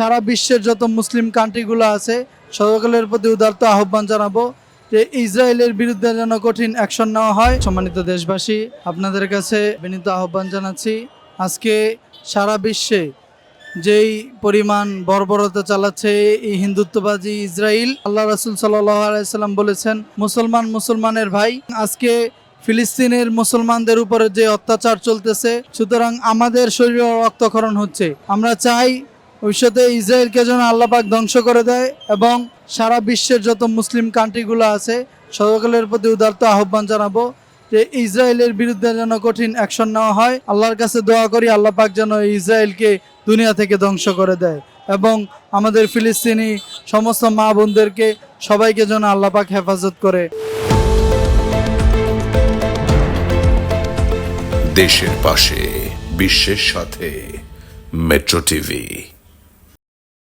সারা বিশ্বের যত মুসলিম কান্ট্রিগুলো আছে, সকলের প্রতি উদারত আহ্বান জানাব যে ইসরায়েলের বিরুদ্ধে যেন কঠিন অ্যাকশন নেওয়া হয়। সম্মানিত দেশবাসী, আপনাদের কাছে বিনীত আহ্বান জানাচ্ছি, আজকে সারা বিশ্বে যেই পরিমাণ বর্বরতা চালাচ্ছে এই হিন্দুত্ববাদী ইসরায়েল, আল্লাহ রাসুল সাল্লাহ বলেছেন, মুসলমান মুসলমানের ভাই, আজকে ফিলিস্তিনের মুসলমানদের উপরে যে অত্যাচার চলতেছে, সুতরাং আমাদের শরীরে রক্তক্ষরণ হচ্ছে। আমরা চাই ভবিষ্যতে ইসরায়েলকে যেন আল্লাপাক ধ্বংস করে দেয় এবং সারা বিশ্বের যত মুসলিম কান্ট্রিগুলো আছে, সকলের প্রতি উদারত আহ্বান জানাব যে ইসরায়েলের বিরুদ্ধে যেন কঠিন অ্যাকশন নেওয়া হয়। আল্লাহর কাছে দোয়া করি, আল্লাহ পাক যেন ইসরায়েলকে দুনিয়া থেকে ধ্বংস করে দেয় এবং আমাদের ফিলিস্তিনি সমস্ত মা বোনদেরকে সবাইকে যেন আল্লাহ পাক হেফাজত করে। দেশের পাশে, বিশ্বের সাথে, মেট্রো টিভি।